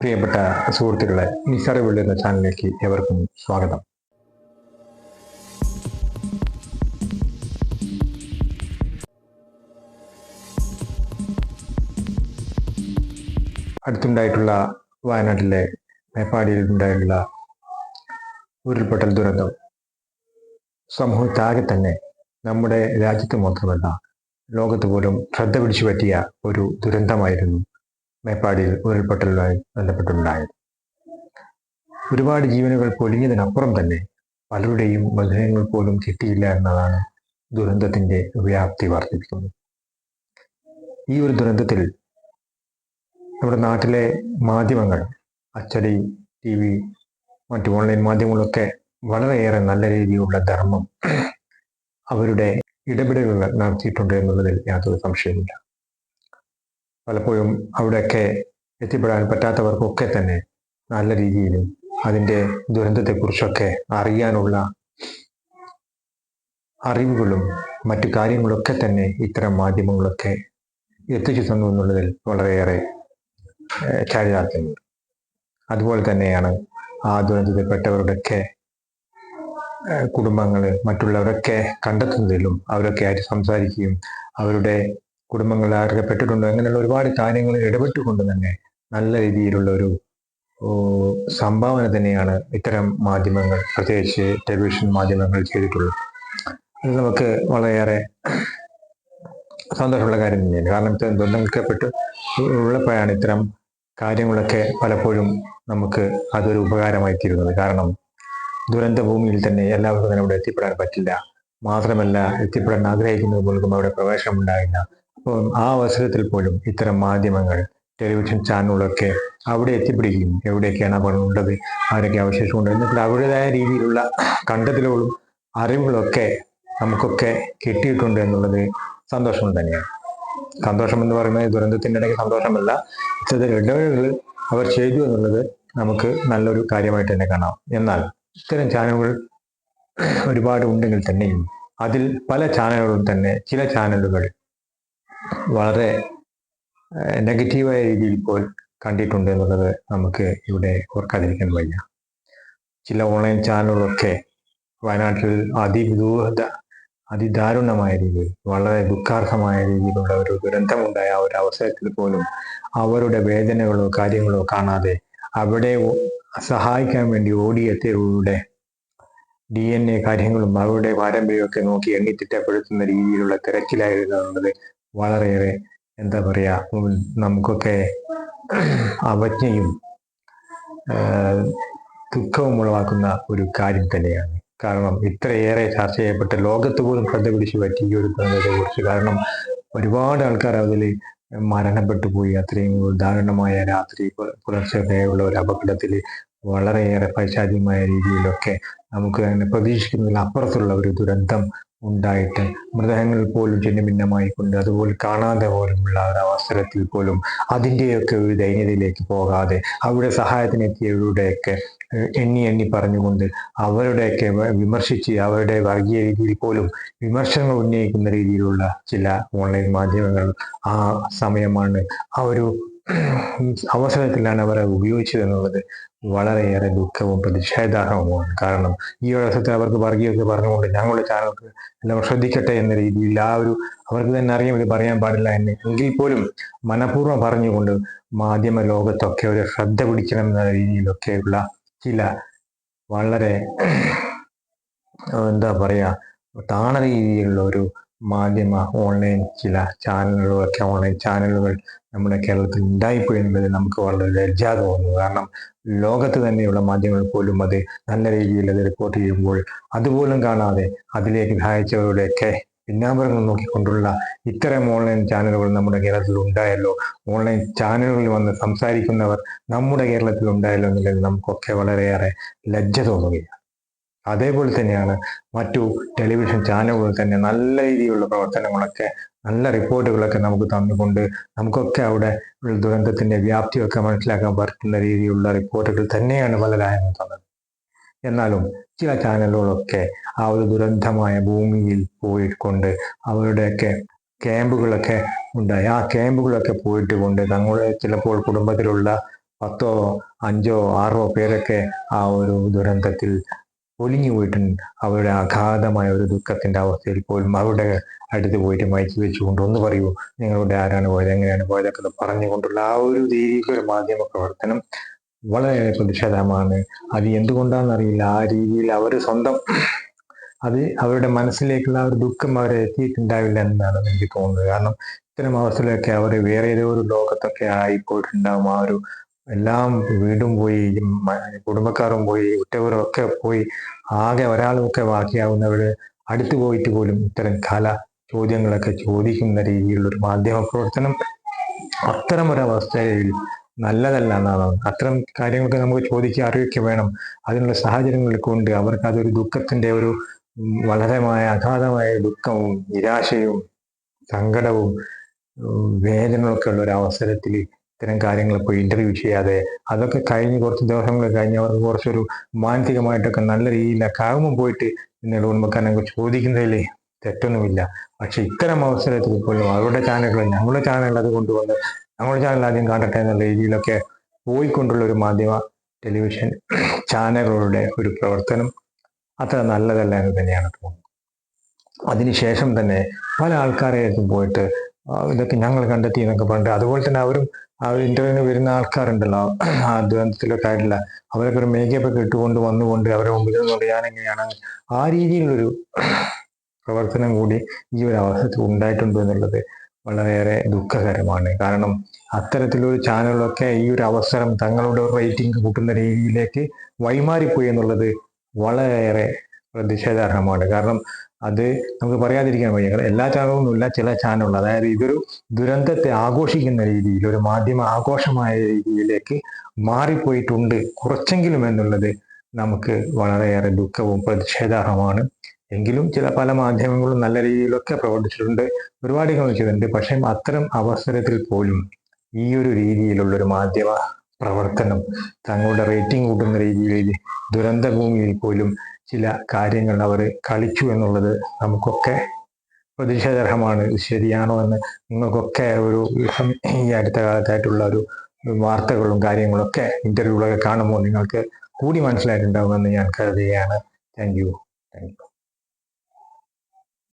പ്രിയപ്പെട്ട സുഹൃത്തുക്കളെ നിസറിവുള്ള എന്ന ചാനലിലേക്ക് ഏവർക്കും സ്വാഗതം. അടുത്തുണ്ടായിട്ടുള്ള വയനാട്ടിലെ മേപ്പാടിയിൽ ഉണ്ടായിട്ടുള്ള ഉരുൾപൊട്ടൽ ദുരന്തം. സമൂഹത്താകെ തന്നെ നമ്മുടെ രാജ്യത്ത് മാത്രമല്ല ലോകത്ത് പോലും ശ്രദ്ധ പിടിച്ചു പറ്റിയ ഒരു ദുരന്തമായിരുന്നു മേപ്പാടിയിൽ ഉരുൾപൊട്ടലുമായി ബന്ധപ്പെട്ടുണ്ടായത്. ഒരുപാട് ജീവനുകൾ പൊലിഞ്ഞതിനപ്പുറം തന്നെ പലരുടെയും മൃതദേഹങ്ങൾ പോലും കിട്ടിയില്ല എന്നതാണ് ദുരന്തത്തിന്റെ വ്യാപ്തി വർദ്ധിപ്പിക്കുന്നത്. ഈ ഒരു ദുരന്തത്തിൽ നമ്മുടെ നാട്ടിലെ മാധ്യമങ്ങൾ അച്ചടി ടി വി മറ്റു ഓൺലൈൻ മാധ്യമങ്ങളൊക്കെ വളരെയേറെ നല്ല രീതിയിലുള്ള ധർമ്മം അവരുടെ ഇടപെടലുകൾ നടത്തിയിട്ടുണ്ട് എന്നുള്ളതിൽ യാതൊരു സംശയമില്ല പലപ്പോഴും അവിടെയൊക്കെ എത്തിപ്പെടാൻ പറ്റാത്തവർക്കൊക്കെ തന്നെ നല്ല രീതിയിൽ അതിന്റെ ദുരന്തത്തെക്കുറിച്ചൊക്കെ അറിയാനുള്ള അറിവുകളും മറ്റു കാര്യങ്ങളൊക്കെ തന്നെ ഇത്തരം മാധ്യമങ്ങളൊക്കെ എത്തിച്ചു തന്നു എന്നുള്ളതിൽ വളരെയേറെ ചാരിതാർത്ഥ്യമുണ്ട്. അതുപോലെ തന്നെയാണ് ആ ദുരന്തത്തിൽപ്പെട്ടവരുടെയൊക്കെ കുടുംബങ്ങൾ മറ്റുള്ളവരൊക്കെ കണ്ടെത്തുന്നതിലും അവരൊക്കെ ആയിട്ട് സംസാരിക്കുകയും അവരുടെ കുടുംബങ്ങൾ ആരൊക്കെ പെട്ടിട്ടുണ്ടോ? അങ്ങനെയുള്ള ഒരുപാട് കാര്യങ്ങൾ ഇടപെട്ടുകൊണ്ട് തന്നെ നല്ല രീതിയിലുള്ള ഒരു സംഭാവന തന്നെയാണ് ഇത്തരം മാധ്യമങ്ങൾ പ്രത്യേകിച്ച് ടെലിവിഷൻ മാധ്യമങ്ങൾ ചെയ്തിട്ടുള്ളത്. അത് നമുക്ക് വളരെയേറെ സന്തോഷമുള്ള കാര്യം തന്നെയാണ്. കാരണം ഇത്തരം ദുരന്തങ്ങൾക്കപ്പെട്ട് ഉള്ളപ്പോഴാണ് ഇത്തരം കാര്യങ്ങളൊക്കെ പലപ്പോഴും നമുക്ക് അതൊരു ഉപകാരമായി തീരുന്നത്. കാരണം ദുരന്ത ഭൂമിയിൽ തന്നെ എല്ലാവർക്കും തന്നെ അവിടെ എത്തിപ്പെടാൻ പറ്റില്ല. മാത്രമല്ല എത്തിപ്പെടാൻ ആഗ്രഹിക്കുന്നത് പോലും അവിടെ പ്രവേശനം ഉണ്ടാകില്ല ആ അവസരത്തിൽ പോലും ഇത്തരം മാധ്യമങ്ങൾ ടെലിവിഷൻ ചാനലുകളൊക്കെ അവിടെ എത്തിപ്പിടിക്കുകയും എവിടെയൊക്കെയാണ് അപകടമുണ്ടത് ആരൊക്കെ അവശേഷമുണ്ട് എന്നിട്ട് അവരുടേതായ രീതിയിലുള്ള കണ്ടെത്തലുകളും അറിവുകളൊക്കെ നമുക്കൊക്കെ കിട്ടിയിട്ടുണ്ട് എന്നുള്ളത് സന്തോഷം തന്നെയാണ്. സന്തോഷം എന്ന് പറയുന്നത് ദുരന്തത്തിന്റെ ഇടയ്ക്ക് സന്തോഷമല്ല. ഇത്തരം ഇടപെടലുകൾ അവർ ചെയ്തു എന്നുള്ളത് നമുക്ക് നല്ലൊരു കാര്യമായിട്ട് തന്നെ കാണാം. എന്നാൽ ഇത്തരം ചാനലുകൾ ഒരുപാട് ഉണ്ടെങ്കിൽ തന്നെയും അതിൽ പല ചാനലുകളും തന്നെ ചില ചാനലുകൾ വളരെ നെഗറ്റീവായ രീതിയിൽ ഇപ്പോൾ കണ്ടിട്ടുണ്ട് എന്നുള്ളത് നമുക്ക് ഇവിടെ ഓർക്കാതിരിക്കാൻ വയ്യ. ചില ഓൺലൈൻ ചാനലുകളൊക്കെ വയനാട്ടിൽ അതിവിദൂഹത അതിദാരുണമായ രീതിയിൽ വളരെ ദുഃഖാർഹമായ രീതിയിലുള്ള ഒരു ദുരന്തമുണ്ടായ ഒരു അവസരത്തിൽ പോലും അവരുടെ വേദനകളോ കാര്യങ്ങളോ കാണാതെ അവിടെ സഹായിക്കാൻ വേണ്ടി ഓടിയെത്തിയവരുടെ ഡി എൻ എ കാര്യങ്ങളും അവരുടെ പാരമ്പര്യമൊക്കെ നോക്കി എണ്ണിത്തിട്ടപ്പെടുത്തുന്ന രീതിയിലുള്ള തിരക്കിലായിരുന്നു എന്നുള്ളത് വളരെയേറെ എന്താ പറയുക നമുക്കൊക്കെ അവജ്ഞയും ദുഃഖവും ഉളവാക്കുന്ന ഒരു കാര്യം തന്നെയാണ്. കാരണം ഇത്രയേറെ ചർച്ച ചെയ്യപ്പെട്ട ലോകത്ത് പോലും ശ്രദ്ധ പിടിച്ചു പറ്റി ഈ ഒരു ദുരന്തത്തെ കുറിച്ച് കാരണം ഒരുപാട് ആൾക്കാർ അതിൽ മരണപ്പെട്ടു പോയി. അത്രയും ദാരുണമായ രാത്രി പുലർച്ചെയുള്ള ഒരു അപകടത്തിൽ വളരെയേറെ പൈശാചികമായ രീതിയിലൊക്കെ നമുക്ക് തന്നെ പ്രതീക്ഷിക്കുന്നതിൽ അപ്പുറത്തുള്ള ഒരു ദുരന്തം ഉണ്ടായിട്ട് മൃതദേഹങ്ങൾ പോലും ചിഹ്നഭിന്നമായി കൊണ്ട് അതുപോലെ കാണാതെ പോലുമുള്ള ഒരു അവസരത്തിൽ പോലും അതിന്റെയൊക്കെ ഒരു ദൈന്യതയിലേക്ക് പോകാതെ അവിടെ സഹായത്തിനെത്തിയവരുടെയൊക്കെ എണ്ണി എണ്ണി പറഞ്ഞുകൊണ്ട് അവരുടെയൊക്കെ വിമർശിച്ച് അവരുടെ വർഗീയ രീതിയിൽ പോലും വിമർശനങ്ങൾ ഉന്നയിക്കുന്ന രീതിയിലുള്ള ചില ഓൺലൈൻ മാധ്യമങ്ങൾ ആ സമയമാണ് ആ ഒരു അവസരത്തിലാണ് അവരെ ഉപയോഗിച്ചത് എന്നുള്ളത് വളരെയേറെ ദുഃഖവും പ്രതിഷേധാർഹവുമാണ്. കാരണം ഈ ഒരു അവസരത്തിൽ അവർക്ക് വർഗീയൊക്കെ പറഞ്ഞുകൊണ്ട് ഞങ്ങളുടെ ചാനൽക്ക് എല്ലാവരും ശ്രദ്ധിക്കട്ടെ എന്ന രീതിയിൽ ആ ഒരു അവർക്ക് തന്നെ അറിയാം ഇത് പറയാൻ പാടില്ല എന്ന്. എങ്കിൽ പോലും മനഃപൂർവം പറഞ്ഞുകൊണ്ട് മാധ്യമ ലോകത്തൊക്കെ ഒരു ശ്രദ്ധ പിടിക്കണം എന്ന രീതിയിലൊക്കെയുള്ള ചില വളരെ എന്താ പറയാ താണ രീതിയിലുള്ള ഒരു മാധ്യമ ഓൺലൈൻ ചില ചാനലുകളൊക്കെ ഓൺലൈൻ ചാനലുകൾ നമ്മുടെ കേരളത്തിൽ ഉണ്ടായിപ്പോയി എന്നുള്ളത് നമുക്ക് വളരെ ലജ്ജ തോന്നുന്നു കാരണം ലോകത്ത് തന്നെയുള്ള മാധ്യമങ്ങൾ പോലും അത് നല്ല രീതിയിൽ അത് റിപ്പോർട്ട് ചെയ്യുമ്പോൾ അതുപോലും കാണാതെ അതിലേക്ക് സഹായിച്ചവരുടെയൊക്കെ പിന്നാമ്പറങ്ങൾ നോക്കിക്കൊണ്ടുള്ള ഇത്തരം ഓൺലൈൻ ചാനലുകൾ നമ്മുടെ കേരളത്തിൽ ഉണ്ടായല്ലോ. ഓൺലൈൻ ചാനലുകളിൽ വന്ന് സംസാരിക്കുന്നവർ നമ്മുടെ കേരളത്തിൽ ഉണ്ടായല്ലോ എന്നുള്ളത് നമുക്കൊക്കെ വളരെയേറെ ലജ്ജ തോന്നുകയാണ്. അതേപോലെ തന്നെയാണ് മറ്റു ടെലിവിഷൻ ചാനലുകൾ തന്നെ നല്ല രീതിയിലുള്ള പ്രവർത്തനങ്ങളൊക്കെ നല്ല റിപ്പോർട്ടുകളൊക്കെ നമുക്ക് തന്നുകൊണ്ട് നമുക്കൊക്കെ അവിടെ ദുരന്തത്തിന്റെ വ്യാപ്തിയൊക്കെ മനസ്സിലാക്കാൻ പറ്റുന്ന രീതിയിലുള്ള റിപ്പോർട്ടുകൾ തന്നെയാണ് പലരായും തന്നത്. എന്നാലും ചില ചാനലുകളൊക്കെ ആ ഒരു ദുരന്തമായ ഭൂമിയിൽ പോയിക്കൊണ്ട് അവരുടെയൊക്കെ ക്യാമ്പുകളൊക്കെ ഉണ്ടായി. ആ ക്യാമ്പുകളൊക്കെ പോയിട്ട് കൊണ്ട് തങ്ങളുടെ ചിലപ്പോൾ കുടുംബത്തിലുള്ള പത്തോ അഞ്ചോ ആറോ പേരൊക്കെ ആ ഒരു ദുരന്തത്തിൽ ഒലിഞ്ഞു പോയിട്ടുണ്ട് അവരുടെ അഗാധമായ ഒരു ദുഃഖത്തിന്റെ അവസ്ഥയിൽ പോലും അവരുടെ അടുത്ത് പോയിട്ട് മയച്ചു വെച്ചുകൊണ്ട് ഒന്ന് പറയൂ നിങ്ങളുടെ ആരാണ് പോയത് എങ്ങനെയാണ് പോയതൊക്കെ പറഞ്ഞുകൊണ്ടുള്ള ആ ഒരു ദൈവിക മാധ്യമ പ്രവർത്തനം വളരെ പ്രതിഷേധമാണ്. അത് എന്തുകൊണ്ടാണെന്നറിയില്ല. ആ രീതിയിൽ അവർ സ്വന്തം അത് അവരുടെ മനസ്സിലേക്കുള്ള ഒരു ദുഃഖം അവരെ എത്തിയിട്ടുണ്ടാവില്ല എന്നാണ് എനിക്ക് തോന്നുന്നത്. കാരണം ഇത്തരം അവസ്ഥയിലൊക്കെ അവർ വേറെ ഏതോ ഒരു ലോകത്തൊക്കെ ആയിപ്പോയിട്ടുണ്ടാവും ആ ഒരു എല്ലാം വീടും പോയി കുടുംബക്കാരും പോയി ഉറ്റവരും ഒക്കെ പോയി ആകെ ഒരാളുമൊക്കെ ബാക്കിയാവുന്നവർ അടുത്തു പോയിട്ട് പോലും ഇത്തരം കല ചോദ്യങ്ങളൊക്കെ ചോദിക്കുന്ന രീതിയിലുള്ള ഒരു മാധ്യമ പ്രവർത്തനം അത്തരം ഒരവസ്ഥയിൽ നല്ലതല്ല എന്നാണ്. അത്തരം കാര്യങ്ങളൊക്കെ നമുക്ക് ചോദിക്കുക അറിയിക്കുക വേണം. അതിനുള്ള സാഹചര്യങ്ങൾ കൊണ്ട് അവർക്ക് അതൊരു ദുഃഖത്തിന്റെ ഒരു വളരെമായ അഗാധമായ ദുഃഖവും നിരാശയും സങ്കടവും വേദനകളൊക്കെ ഉള്ള ഒരു അവസരത്തിൽ ഇത്തരം കാര്യങ്ങൾ ഇപ്പോൾ ഇന്റർവ്യൂ ചെയ്യാതെ അതൊക്കെ കഴിഞ്ഞ് കുറച്ച് ദിവസങ്ങൾ കഴിഞ്ഞ് അവർക്ക് കുറച്ചൊരു മാനസികമായിട്ടൊക്കെ നല്ല രീതിയിലൊക്കെ ആകുമ്പോൾ പോയിട്ട് നിങ്ങളുടെ കുടുംബക്കാരനൊക്കെ ചോദിക്കുന്നതിൽ തെറ്റൊന്നുമില്ല. പക്ഷെ ഇത്തരം അവസരത്തിൽ പോലും അവരുടെ ചാനലുകൾ ഞങ്ങളുടെ ചാനൽ അത് കൊണ്ടുവന്ന് ഞങ്ങളുടെ ചാനൽ ആദ്യം കാണട്ടെ എന്നുള്ള രീതിയിലൊക്കെ പോയിക്കൊണ്ടുള്ള ഒരു മാധ്യമ ടെലിവിഷൻ ചാനലുകളുടെ ഒരു പ്രവർത്തനം അത്ര നല്ലതല്ല എന്ന് തന്നെയാണ് തോന്നുന്നത്. അതിനുശേഷം തന്നെ പല ആൾക്കാരെയൊക്കെ പോയിട്ട് ഇതൊക്കെ ഞങ്ങൾ കണ്ടെത്തി എന്നൊക്കെ പറഞ്ഞിട്ട് അതുപോലെ തന്നെ അവരും ആ ഇന്റർവ്യൂവിന് വരുന്ന ആൾക്കാരുണ്ടല്ലോ. ആ ദുരന്തത്തിലൊക്കെ ആയിട്ടില്ല അവരൊക്കെ ഒരു മേക്കപ്പ് ഒക്കെ ഇട്ടുകൊണ്ട് വന്നുകൊണ്ട് അവരെ മുമ്പിൽ നിന്നുകൊണ്ട് ഞാൻ ആ രീതിയിലുള്ളൊരു പ്രവർത്തനം കൂടി ഈ ഒരു അവസരത്തിൽ ഉണ്ടായിട്ടുണ്ട് എന്നുള്ളത് വളരെയേറെ ദുഃഖകരമാണ്. കാരണം അത്തരത്തിലൊരു ചാനലൊക്കെ ഈ ഒരു അവസരം തങ്ങളുടെ റേറ്റിംഗ് കൂട്ടുന്ന രീതിയിലേക്ക് വൈമാറിപ്പോയി എന്നുള്ളത് വളരെയേറെ പ്രതിഷേധാർഹമാണ്. കാരണം അത് നമുക്ക് പറയാതിരിക്കാൻ വയ്യ. എല്ലാ ചാനലൊന്നുമില്ല ചില ചാനലുകൾ അതായത് ഇതൊരു ദുരന്തത്തെ ആഘോഷിക്കുന്ന രീതിയിൽ ഒരു മാധ്യമ ആഘോഷമായ രീതിയിലേക്ക് മാറിപ്പോയിട്ടുണ്ട്. കുറച്ചെങ്കിലും എന്നുള്ളത് നമുക്ക് വളരെയേറെ ദുഃഖവും പ്രതിഷേധാർഹമാണ്. എങ്കിലും ചില പല മാധ്യമങ്ങളും നല്ല രീതിയിലൊക്കെ പ്രവർത്തിച്ചിട്ടുണ്ട്. ഒരുപാട് കാണിച്ചിട്ടുണ്ട് പക്ഷേ അത്തരം അവസരത്തിൽ പോലും ഈ ഒരു രീതിയിലുള്ള ഒരു മാധ്യമ പ്രവർത്തനം തങ്ങളുടെ റേറ്റിംഗ് കൂട്ടുന്ന രീതിയിൽ ദുരന്ത ഭൂമിയിൽ പോലും ചില കാര്യങ്ങൾ അവർ കളിച്ചു എന്നുള്ളത് നമുക്കൊക്കെ പ്രതിഷേധാർഹമാണ് ശരിയാണോ എന്ന് നിങ്ങൾക്കൊക്കെ ഒരു ഈ അടുത്ത കാലത്തായിട്ടുള്ള ഒരു വാർത്തകളും കാര്യങ്ങളൊക്കെ ഇന്റർവ്യൂകളൊക്കെ കാണുമ്പോൾ നിങ്ങൾക്ക് കൂടി മനസ്സിലായിട്ടുണ്ടാകുമെന്ന് ഞാൻ കരുതുകയാണ്. Thank you thank you